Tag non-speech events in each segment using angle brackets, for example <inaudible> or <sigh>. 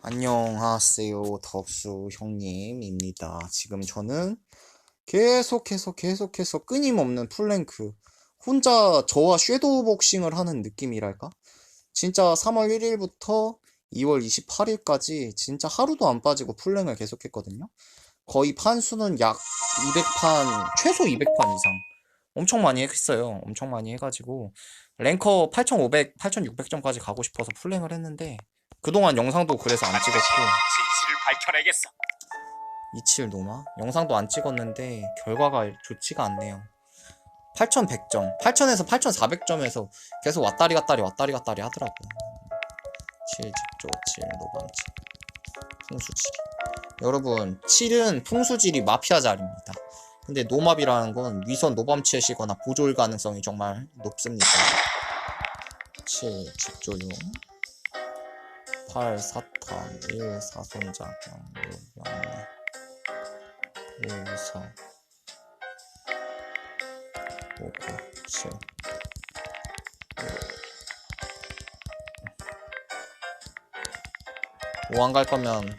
안녕하세요. 덕수 형님입니다. 지금 저는 계속해서 계속해서 끊임없는 풀랭크 혼자 저와 섀도우 복싱을 하는 느낌이랄까? 진짜 3월 1일부터 2월 28일까지 진짜 하루도 안 빠지고 풀랭을 계속했거든요. 거의 판수는 약 200판, 최소 200판 이상. 엄청 많이 했어요. 엄청 많이 해가지고 랭커 8500, 8600점까지 가고 싶어서 풀랭을 했는데 그동안 영상도 그래서 안 찍었고. 진실을 밝혀내겠어. 27 노마 영상도 안 찍었는데 결과가 좋지가 않네요. 8100점. 8000에서 8400점에서 계속 왔다리 갔다리 왔다리 갔다리 하더라고요. 7 집조 7 노방지 풍수지리. 여러분 7은 풍수지리 마피아 자리입니다. 근데 노맙이라는 건 위선 노밤치시거나 보조일 가능성이 정말 높습니다. 7 집조용 8 사탄 1 사손작용 6 영내 1 4 5 9 7 5안 갈 거면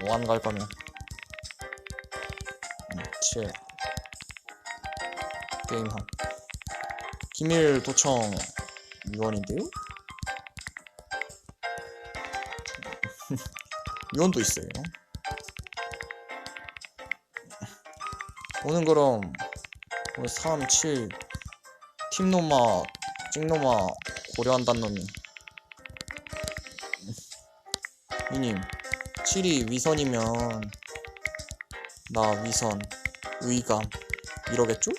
5안 갈 거면 7 게임함 기밀 도청 유언인데요? 유언도 있어요. 오늘 그럼 오늘 3, 7 팀노마 찍노마 고려한단 놈이 미님 7이 위선이면 나 위선 의감 이러겠죠?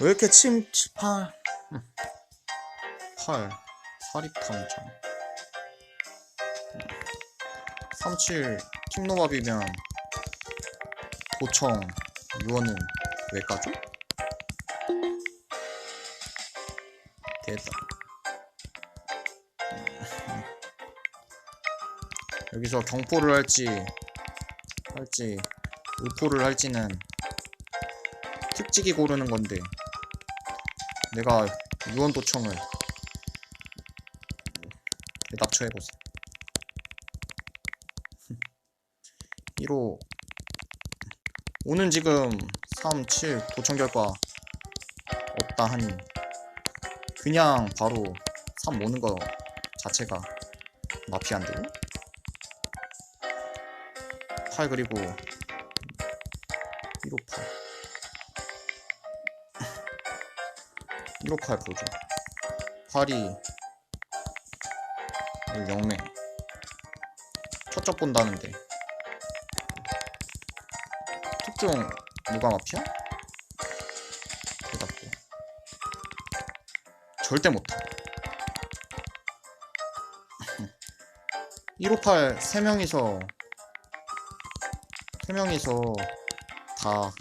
왜 이렇게 침, 치- 팔, 8, 사립탐정 37, 팀노밥이면 도청, 유언은 왜 까죠? 됐다 여기서 경포를 할지 할지 의포를 할지는 특직이 고르는 건데 내가 유언 도청을 대답처 해보세요 1호. 오는 지금 3, 7 도청 결과 없다 하니 그냥 바로 3 모는 거 자체가 마피아인데요 8 그리고 158 158 보죠 8이 영매. 첫접 본다는데. 특종 누가 마피아? 대답고 절대 못해. 158 3명이서 3명이서 다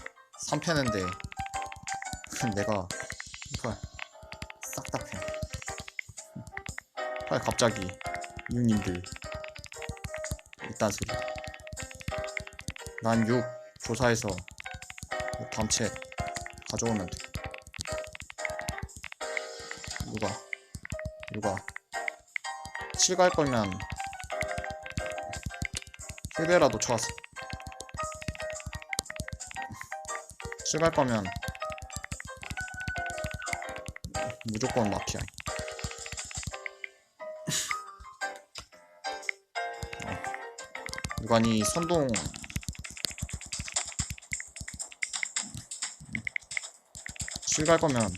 3패는데 <laughs> 내가 158 싹다 패. <laughs> 아, 갑자기 이웃님들 이딴 소리. 난6 조사해서 6 밤채 가져오면 돼. 누가 누가 7 갈 거면 힐베라도 쳐왔어. 7갈 거면 무조건 마피아. 유관이 선동 실갈 거면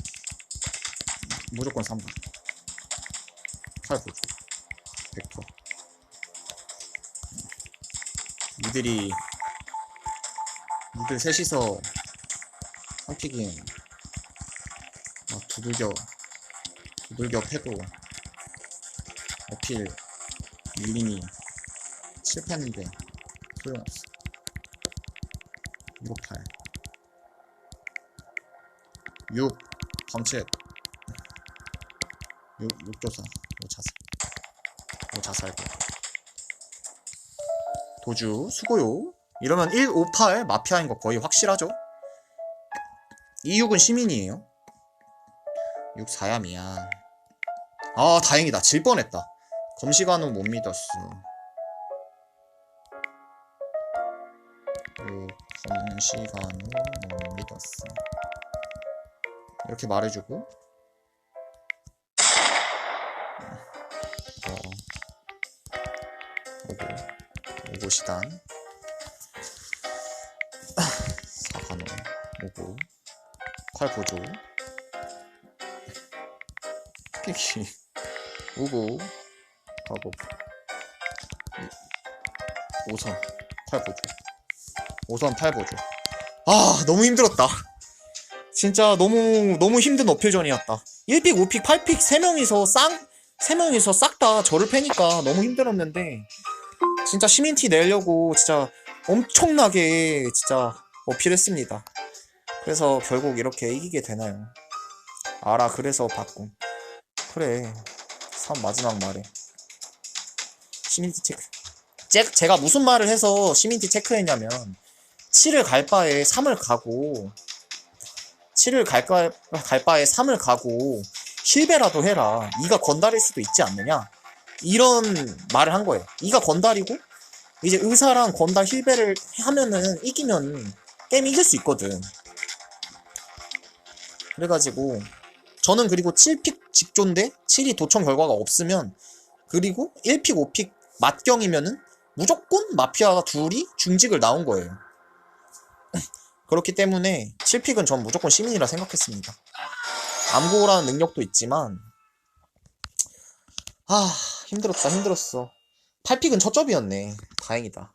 무조건 3번. 8 보죠. 100%. 니들이 니들 셋이서 한 픽인 막 두들겨 두들겨 패도 어필 밀린이 실패했는데 소용없어 158 6 범채 6 6조사 5 자살 5 자살고 도주 수고요 이러면 1, 5, 8 마피아인 거 거의 확실하죠 E6은 시민이에요? 6 4얌이야. 아 다행이다. 질 뻔했다. 검시관우 못 믿었어. 검시관우 못 믿었어. 이렇게 말해주고. 어, 오고. 오고 시단. 사관우 오고. 콸 보조. 끼기 오고. 이- 오선. 콸 보조 오선 8보조 아 너무 힘들었다. 진짜 너무 너무 힘든 어필전이었다. 1픽 5픽 8픽 3명이서 쌍? 3명이서 싹 다 저를 패니까 너무 힘들었는데 진짜 시민티 내려고 진짜 엄청나게 진짜 어필했습니다. 그래서 결국 이렇게 이기게 되나요? 알아 그래서 바꿈 그래 3 마지막 말에. 시민티 체크. 제, 제가 무슨 말을 해서 시민티 체크했냐면 7을 갈 바에 3을 가고 7을 갈, 가, 갈 바에 3을 가고 힐베라도 해라. 이가 건달일 수도 있지 않느냐? 이런 말을 한 거예요. 이가 건달이고 이제 의사랑 건달 힐베를 하면은 이기면 게임 이길 수 있거든. 그래가지고 저는 그리고 7픽 직조인데 7이 도청 결과가 없으면 그리고 1픽 5픽 맞경이면은 무조건 마피아가 둘이 중직을 나온 거예요. 그렇기 때문에 7픽은 전 무조건 시민이라 생각했습니다. 암고라는 능력도 있지만 아 힘들었다 힘들었어. 8픽은 첫 접이었네. 다행이다.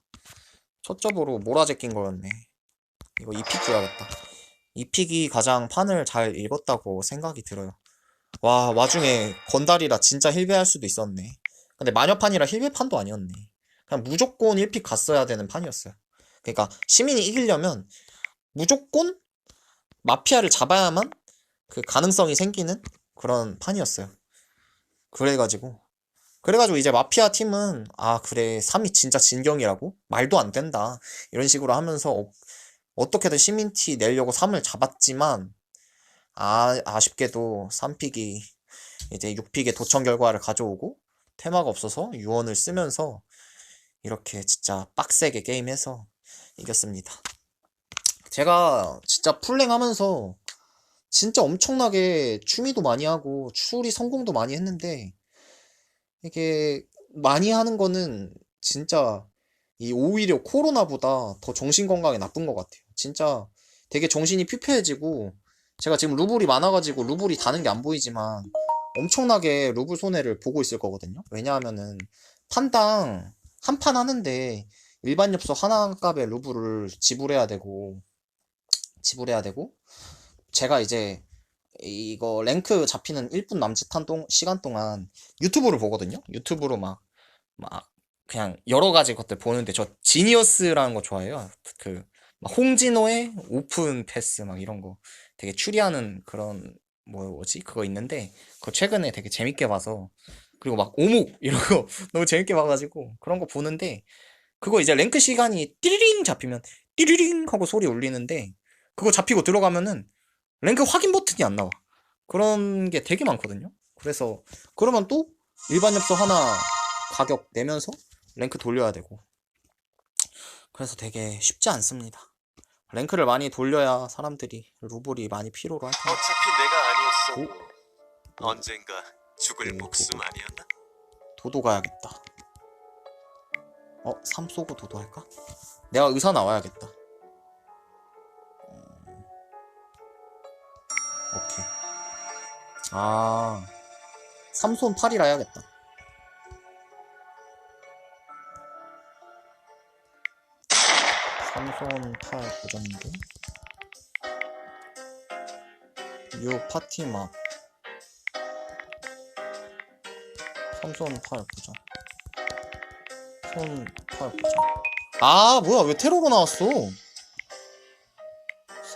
첫 접으로 몰아제낀 거였네. 이거 2픽 줘야겠다. 2픽이 가장 판을 잘 읽었다고 생각이 들어요. 와 와중에 건달이라 진짜 힐베할 수도 있었네. 근데 마녀판이라 힐베판도 아니었네. 그냥 무조건 1픽 갔어야 되는 판이었어요 그러니까 시민이 이기려면 무조건 마피아를 잡아야만 그 가능성이 생기는 그런 판이었어요. 그래가지고. 그래가지고 이제 마피아 팀은 아 그래. 3이 진짜 진경이라고? 말도 안 된다. 이런 식으로 하면서 어, 어떻게든 시민티 내려고 3을 잡았지만 아 아쉽게도 3픽이 이제 6픽의 도청 결과를 가져오고 테마가 없어서 유언을 쓰면서 이렇게 진짜 빡세게 게임해서 이겼습니다. 제가 진짜 풀랭 하면서 진짜 엄청나게 추미도 많이 하고 추리 성공도 많이 했는데 이게 많이 하는 거는 진짜 이 오히려 코로나보다 더 정신 건강에 나쁜 것 같아요. 진짜 되게 정신이 피폐해지고 제가 지금 루블이 많아가지고 루블이 다는 게 안 보이지만 엄청나게 루블 손해를 보고 있을 거거든요. 왜냐하면은 판당 한 판 하는데 일반 엽서 하나 값의 루블을 지불해야 되고 지불해야 되고 제가 이제 이거 랭크 잡히는 1분 남짓 한 동, 시간 동안 유튜브를 보거든요. 유튜브로 막, 막, 그냥 여러 가지 것들 보는데 저 지니어스라는 거 좋아해요. 그, 막 홍진호의 오픈 패스 막 이런 거 되게 추리하는 그런, 뭐지? 그거 있는데, 그거 최근에 되게 재밌게 봐서, 그리고 막 오목! 이런 거 <laughs> 너무 재밌게 봐가지고 그런 거 보는데, 그거 이제 랭크 시간이 띠리링 잡히면 띠리링 하고 소리 울리는데, 그거 잡히고 들어가면은 랭크 확인 버튼이 안 나와. 그런 게 되게 많거든요. 그래서 그러면 또 일반 엽서 하나 가격 내면서 랭크 돌려야 되고. 그래서 되게 쉽지 않습니다. 랭크를 많이 돌려야 사람들이 루블이 많이 필요로 할 텐데. 어차피 내가 아니었어. 언젠가 죽을 오, 목숨 도도. 아니었나? 도도 가야겠다. 어, 삼 쏘고 도도 할까? 내가 의사 나와야겠다. 음, 오케이. 아, 삼손 8이라 해야겠다. 삼손 8 고정인데. 6 파티마. 삼손 8 고정. 손, 팔. 아, 뭐야, 왜 테러로 나왔어?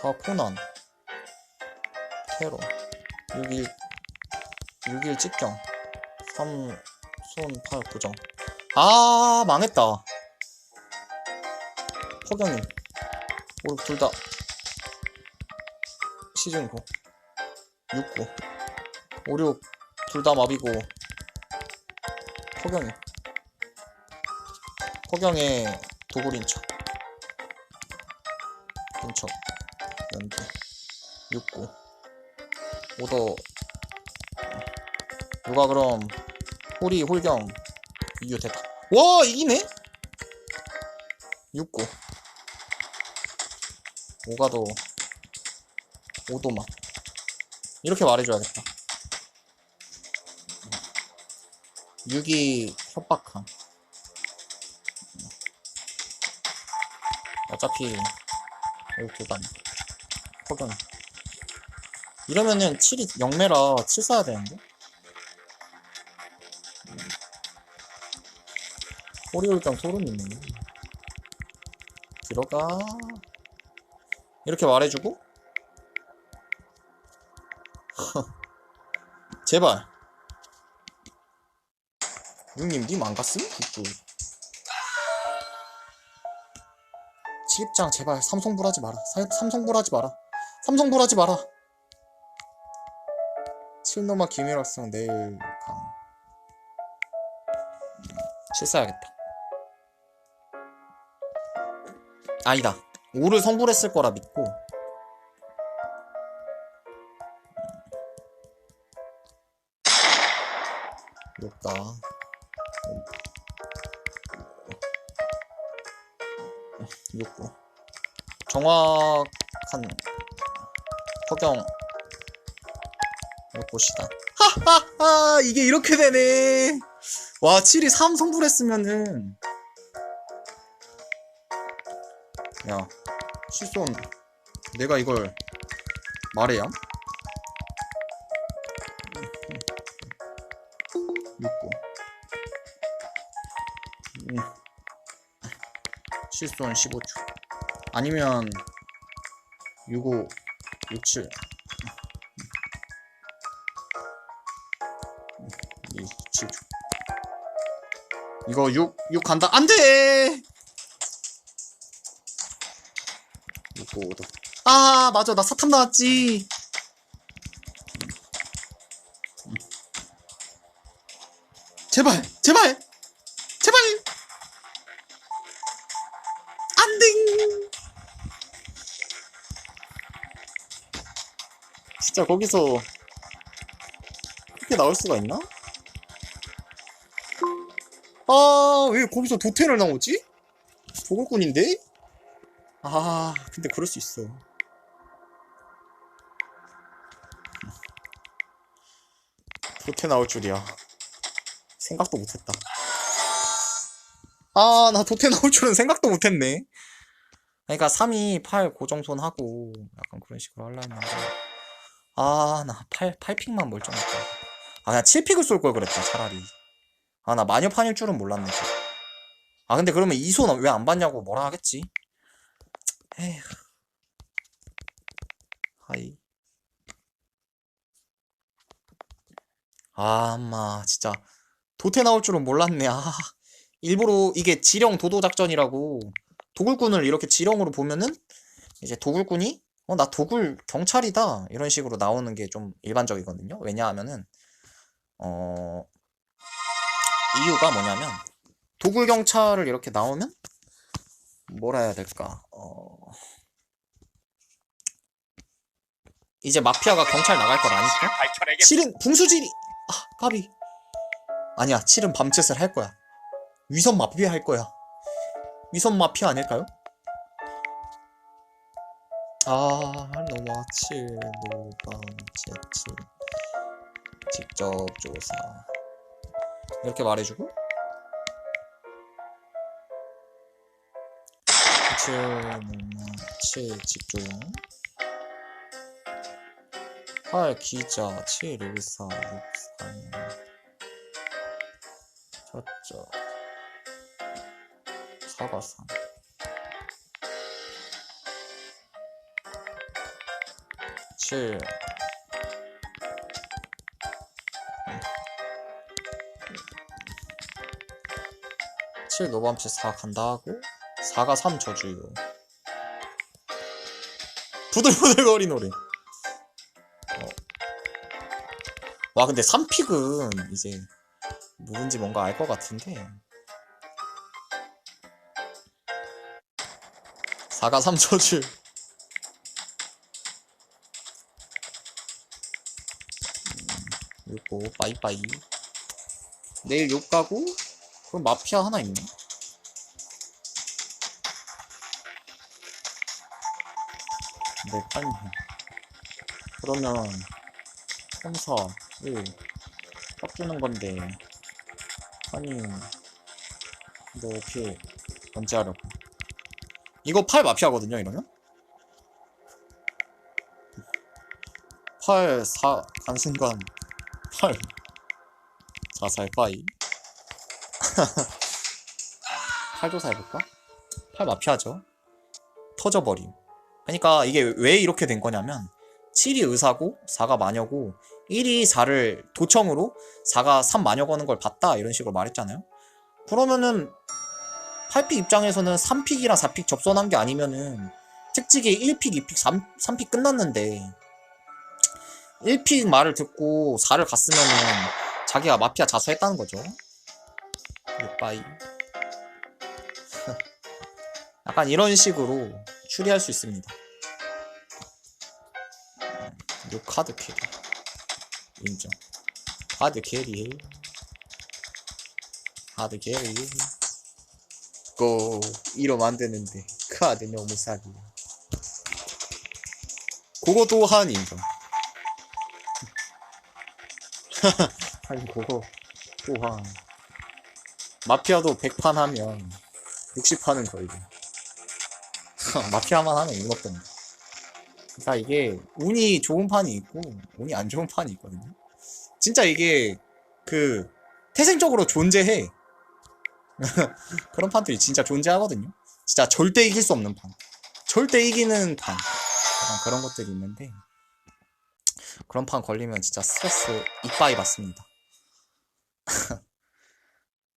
4 코난. 테러. 6일, 6일 직경. 3, 손, 팔, 고정. 아, 망했다. 허경님. 우리 둘 다. 시즌 9 6 9 5 6 둘 다 마비고 허경이 허경의 도굴 인척 인척 연두. 6 9 오더. 누가 그럼 호리 홀경 이유 대가 와 이기네? 6 9 오가도. 오도마. 이렇게 말해줘야겠다. 6이 협박함 어차피 여기 도단 허경. 이러면은 7이 영매라 7 써야 되는데? 호리홀경 소름이네. 들어가. 이렇게 말해주고? <laughs> 제발. 형님 님 안 갔음? 치입장 제발 삼성불하지 마라. 사- 삼성불하지 마라. 삼성불하지 마라. 칠노마 기밀학생 내일 강 실사야겠다. 아니다. 5를 성불했을 거라 믿고 허경 욕구시다. 하하하 이게 이렇게 되네. 와 7이 3 성불했으면은. 야 실손. 내가 이걸 말해야? 6구 음. 실손 15초 아니면 65 67 27초 이거 6 6 간다. 안돼! 65 5도 아 맞아. 나 사탐 나왔지. 제발 제발 진짜 거기서 그렇게 나올 수가 있나? 아 왜 거기서 도텐을 나오지? 도굴꾼인데? 아 근데 그럴 수 있어 도태 나올 줄이야 생각도 못했다 아 나 도태 나올 줄은 생각도 못했네 그러니까 3이 8 고정손 하고 약간 그런 식으로 하려 했는데 아 나 8, 8픽만 멀쩡했다 아 그냥 7픽을 쏠 걸 그랬다 차라리. 아 나 마녀판일 줄은 몰랐네 아 근데 그러면 이손왜안 받냐고 뭐라 하겠지? 에휴. 하이. 아 엄마 진짜. 도태 나올 줄은 몰랐네. 아 일부러 이게 지령 도도 작전이라고 도굴꾼을 이렇게 지령으로 보면은 이제 도굴꾼이 어 나 도굴 경찰이다. 이런 식으로 나오는 게 좀 일반적이거든요. 왜냐하면은 어 이유가 뭐냐면 도굴 경찰을 이렇게 나오면 뭐라 해야 될까? 어 이제 마피아가 경찰 나갈 밝혀내겠어. 7은 붕수질이 아 까비. 아니야 7은 밤짓을 할 거야. 위선 마피아 할 거야. 위선 마피아 아닐까요? 아 노마 7 노밤 제칠 직접 조사. 이렇게 말해주고? 7 노마 7 직조 8 기자 7 1 4 6 3 저쪽 4가 3 7 7 노밤치 4 간다 하고. 4가 3 저주요. 부들부들거리 노래. 와 근데 3픽은 이제 누군지 뭔가 알 것 같은데. 4가 3초줄 요거 빠이빠이. 내일 욕 가고 그럼 마피아 하나 있네. 네 판이 그러면 검사 1딱 주는 건데 아니 너 어떻게 언제 하려고? 이거 8 마피아거든요 이러면? 8 4 간순간 8 자살 빠이 8 조사 해볼까? 8 마피아죠 터져버림 그러니까 이게 왜 이렇게 된 거냐면 7이 의사고 4가 마녀고 1이 4를 도청으로 4가 3 마녀 거는 걸 봤다 이런 식으로 말했잖아요. 그러면은 8픽 입장에서는 3픽이랑 4픽 접선한 게 아니면은 특직이 1픽, 2픽, 3, 3픽 끝났는데 1픽 말을 듣고 4를 갔으면은 자기가 마피아 자수했다는 거죠. 빠이. <laughs> 약간 이런 식으로 추리할 수 있습니다. 요 카드 캐리 인정 카드 캐리 카드 캐리 고 이러면 안 되는데 카드 너무 사기야 그거 또한 인정 <laughs> 아니 그거 또한 마피아도 100판 하면 60판은 걸려 <laughs> 마피아만 하면 운 없던데 그러니까 이게 운이 좋은 판이 있고 운이 안 좋은 판이 있거든요. 진짜 이게 그 태생적으로 존재해. <laughs> 그런 판들이 진짜 존재하거든요. 진짜 절대 이길 수 없는 판. 절대 이기는 판. 그런 것들이 있는데 그런 판 걸리면 진짜 스트레스 이빠이 받습니다. <laughs>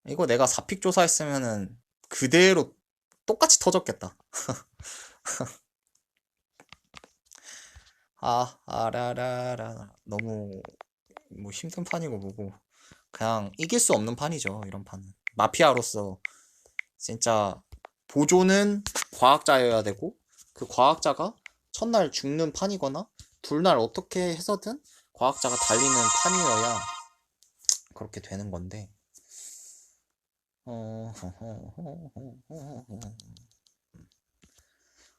이거 내가 4픽 조사했으면은 그대로 똑같이 터졌겠다. <laughs> 아, 아라라라. 너무 뭐 힘든 판이고 뭐고 그냥 이길 수 없는 판이죠. 이런 판은. 마피아로서 진짜 보조는 과학자여야 되고 그 과학자가 첫날 죽는 판이거나 둘날 어떻게 해서든 과학자가 달리는 판이어야 그렇게 되는 건데. 어...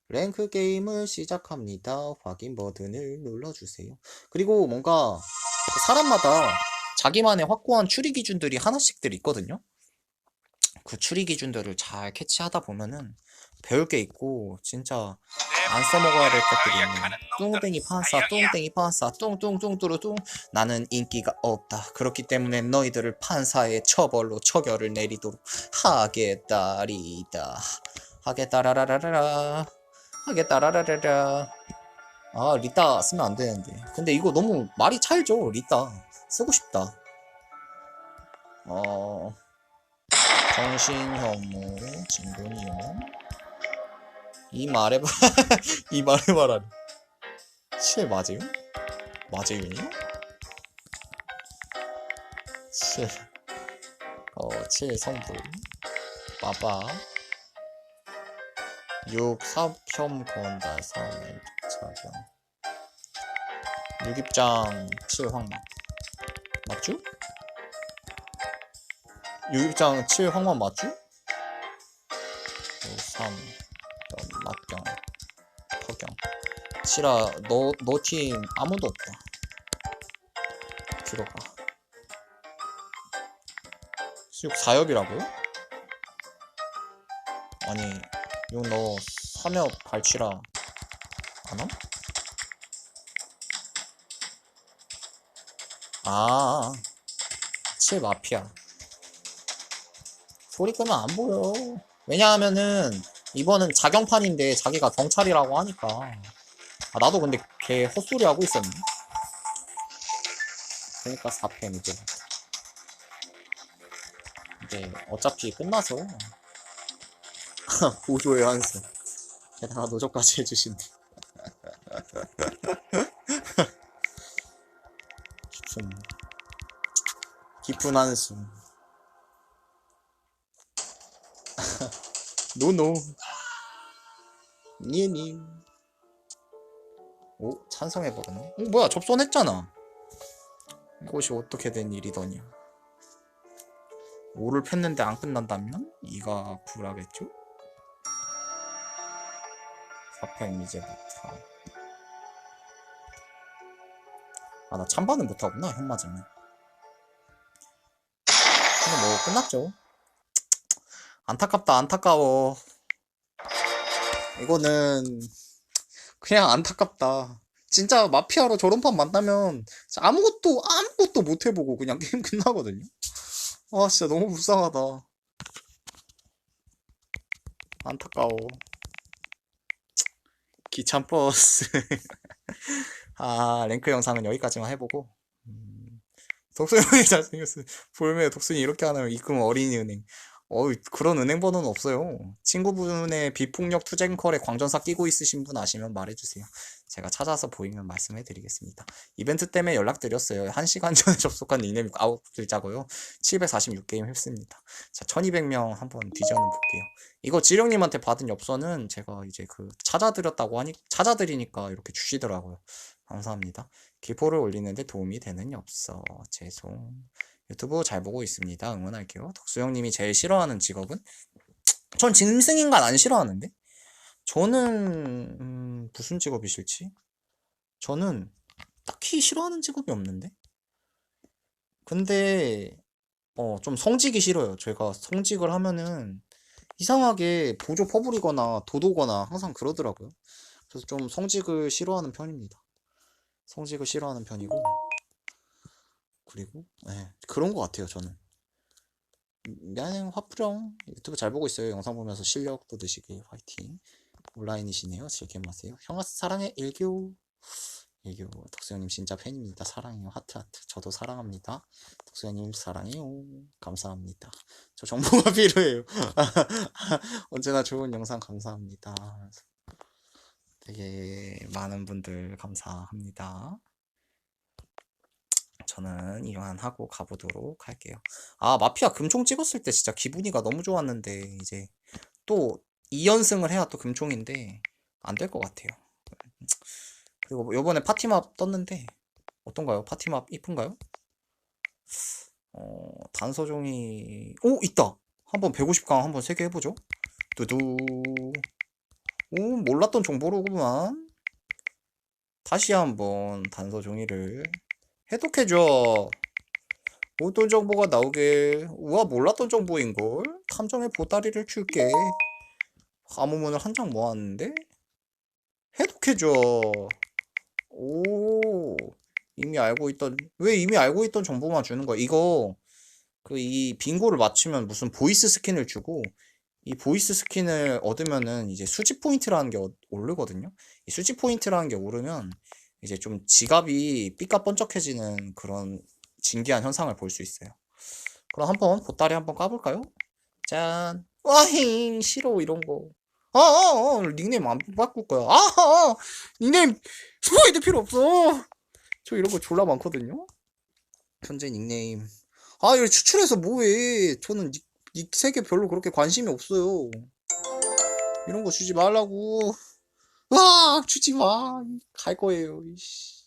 랭크 게임을 시작합니다. 확인 버튼을 눌러주세요. 그리고 뭔가 사람마다 자기만의 확고한 추리 기준들이 하나씩들 있거든요. 그 추리 기준들을 잘 캐치하다 보면은 배울 게 있고 진짜 안 써먹어야 될 것들이 있네. 뚱땡이 판사, 뚱땡이 판사, 뚱뚱뚱뚜루뚱. 나는 인기가 없다. 그렇기 때문에 너희들을 판사의 처벌로 처결을 내리도록 하겠다리다. 하겠다라라라라. 하겠다라라라라. 아, 리따 쓰면 안 되는데. 근데 이거 너무 말이 찰죠, 리따. 쓰고 싶다. 어, 정신혐오, 진돈이요. 이 말해봐, <laughs> 이 말해봐라. 7 맞아요? 맞아요니요? 7. 어, 7 성분. 빠바. 6 사혐 건달 3일 차경 6입장 7 황만 맞죠? 6입장 7 황만 맞죠? 5 3 7아 너너 팀 아무도 없다 들어가 6 4엽이라고요? 아니 이거 너 삼엽 발치라 안함? 아, 7 마피아. 소리 끄면 안 보여. 왜냐하면은, 이번은 자경판인데 자기가 경찰이라고 하니까. 아, 나도 근데 걔 헛소리 하고 있었네. 그러니까 4펜 이제. 이제 어차피 끝나서. 보조의 한수. 게다가 노조까지 해주신다. 싶은 <laughs> 깊은 한숨. <laughs> 노노. 니님. 오, 찬성해버렸네. 어, 뭐야, 접선했잖아. 이것이 어떻게 된 일이더냐. 오를 폈는데 안 끝난다면? 이가 굴하겠죠? 사평미제부터. 아, 나 찬반은 못하구나, 형 맞으면. 근데 뭐, 끝났죠. 안타깝다, 안타까워. 이거는, 그냥 안타깝다. 진짜 마피아로 저런 판 만나면 아무것도, 아무것도 못 해보고 그냥 <laughs> 게임 끝나거든요. 아, 진짜 너무 불쌍하다. 안타까워. 기찬 버스. <laughs> 아, 랭크 영상은 여기까지만 해보고. 음, 독수형이 잘생겼어. 볼매 독수이 이렇게 하면 입금 어린이은행. 어, 그런 은행 번호는 없어요. 친구분의 비폭력 투쟁컬에 광전사 끼고 있으신 분 아시면 말해주세요. 제가 찾아서 보이면 말씀해드리겠습니다. 이벤트 때문에 연락드렸어요. 1시간 <laughs> 전에 접속한 닉네임 9글자고요. 746게임 했습니다. 자, 1200명 한번 뒤져는 볼게요. 이거 지령님한테 받은 엽서는 제가 이제 그 찾아드렸다고 하니, 찾아드리니까 이렇게 주시더라고요. 감사합니다. 기포를 올리는데 도움이 되는 엽서. 죄송. 유튜브 잘 보고 있습니다. 응원할게요. 덕수형님이 제일 싫어하는 직업은? 전 짐승인간 안 싫어하는데? 저는, 음, 무슨 직업이 싫지? 저는 딱히 싫어하는 직업이 없는데? 근데, 어, 좀 성직이 싫어요. 제가 성직을 하면은 이상하게 보조 퍼부리거나 도도거나 항상 그러더라고요. 그래서 좀 성직을 싫어하는 편입니다. 성직을 싫어하는 편이고, 그리고, 네, 그런 것 같아요, 저는. 미안해, 화풀영. 유튜브 잘 보고 있어요. 영상 보면서 실력도 드시길 화이팅. 온라인이시네요. 즐겨 마세요. 형아 사랑해, 일교. 일교. 덕수형님 진짜 팬입니다. 사랑해요. 하트, 하트. 저도 사랑합니다. 덕수형님 사랑해요. 감사합니다. 저 정보가 <laughs> 필요해요. <laughs> 언제나 좋은 영상 감사합니다. 되게 많은 분들 감사합니다. 저는 이만 하고 가보도록 할게요. 아, 마피아 금총 찍었을 때 진짜 기분이가 너무 좋았는데, 이제 또 2연승을 해야 또 금총인데, 안 될 것 같아요. 그리고 뭐 요번에 파티맵 떴는데, 어떤가요? 파티맵 이쁜가요? 어, 단서종이, 오, 있다! 한번 150강 한번 3개 해보죠. 두두. 오, 몰랐던 정보로구만. 다시 한번 단서 종이를 해독해줘. 어떤 정보가 나오게. 우와, 몰랐던 정보인걸? 탐정의 보따리를 줄게. 가무문을 한 장 모았는데? 해독해줘. 오, 이미 알고 있던, 왜 이미 알고 있던 정보만 주는 거야? 이거, 그, 이 빙고를 맞추면 무슨 보이스 스킨을 주고, 이 보이스 스킨을 얻으면은 이제 수집 포인트라는 게 어- 오르거든요. 이 수집 포인트라는 게 오르면 이제 좀 지갑이 삐까 번쩍해지는 그런 진기한 현상을 볼 수 있어요. 그럼 한번 보따리 한번 까볼까요? 짠. 와힝 싫어 이런 거. 아, 아, 아 닉네임 안 바꿀 거야. 아, 아, 닉네임 스포이드 필요 없어. 저 이런 거 졸라 많거든요. 현재 닉네임. 아, 이거 추출해서 뭐해? 저는 닉, 닉 세계 별로 그렇게 관심이 없어요. 이런 거 주지 말라고. 와, 주지 마. 갈 거예요. 이씨.